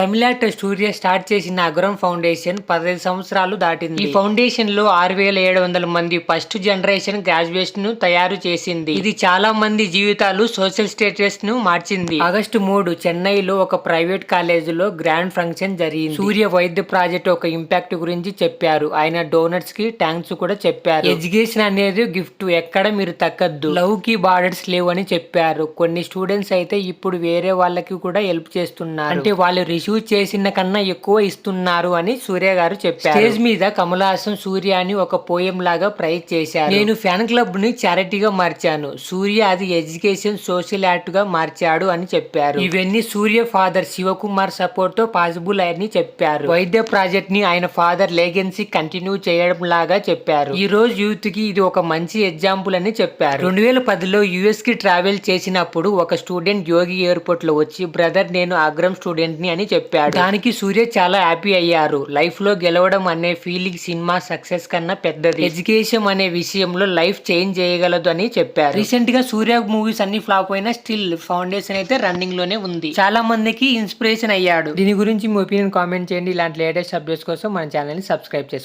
తమిళ సూర్య start చేసిన అగ్రం foundation పదహైదు సంవత్సరాలు దాటింది. ఈ ఫౌండేషన్లో ఆరు వేల ఏడు వందల మంది ఫస్ట్ జనరేషన్ గ్రాడ్యుయేషన్ను తయారు చేసింది. ఇది చాలా మంది జీవితాలు సోషల్ స్టేటస్ను మార్చింది. ఆగస్టు మూడు చెన్నైలో ఒక ప్రైవేట్ కాలేజీలో గ్రాండ్ ఫంక్షన్ జరిగింది. సూర్య వైద్య ప్రాజెక్ట్ ఒక ఇంపాక్ట్ గురించి చెప్పారు. ఆయన డోనర్స్కి థ్యాంక్స్ కూడా చెప్పారు. ఎడ్యుకేషన్ అనేది గిఫ్ట్. ఎక్కడ మీరు తగ్గద్దు. లవ్కి బార్డర్స్ లేవు అని చెప్పారు. కొన్ని స్టూడెంట్స్ అయితే ఇప్పుడు వేరే వాళ్ళకి కూడా హెల్ప్ చేస్తున్నారు. అంటే వాళ్ళు రిసీవ్ చేసిన కన్నా ఎక్కువ ఇస్తున్నారు అని సూర్య గారు చెప్పారు. స్టేజ్ మీద కమలాసన్ సూర్య అని ఒక పోయం లాగా ప్రైజ్ చేశారు. నేను ఫ్యాన్ క్లబ్ని చారిటీగా మార్చాను. సూర్య అది ఎడ్యుకేషన్ సోషల్ యాక్ట్గా మార్చాడు అని చెప్పారు. ఇవన్నీ సూర్య ఫాదర్ శివకుమార్ సపోర్ట్తో పాసిబుల్ అని చెప్పారు. వైద్య ప్రాజెక్ట్ని ఆయన ఫాదర్ లేగెన్సీ కంటిన్యూ చేయడం లాగా చెప్పారు. ఈ రోజు యూత్కి ఇది ఒక మంచి ఎగ్జాంపుల్ అని చెప్పారు. రెండు వేల పదిలో యుఎస్కి ట్రావెల్ చేసినప్పుడు ఒక స్టూడెంట్ యోగి ఎయిర్పోర్ట్లో వచ్చి బ్రదర్ నేను అగ్రం స్టూడెంట్ని అని చెప్పాడు. దానికి సూర్య చాలా హ్యాపీ అయ్యారు. లైఫ్లో గెలవడం అనే ఫీలింగ్ సినిమా సక్సెస్ కన్నా పెద్దది. ఎడ్యుకేషన్ అనే విషయంలో లైఫ్ చేంజ్ చేయగలదు అని చెప్పారు. రీసెంట్గా సూర్య మూవీస్ అన్ని ఫ్లాప్ అయినా స్టిల్ ఫౌండేషన్ అయితే రన్నింగ్లోనే ఉంది. చాలా మందికి ఇన్స్పిరేషన్ అయ్యాడు. దీని గురించి మీ ఒపీనియన్ కామెంట్ చేయండి. ఇలాంటి లేటెస్ట్ అప్డేట్స్ కోసం మన ఛానల్ని సబ్స్క్రైబ్ చేసుకోండి.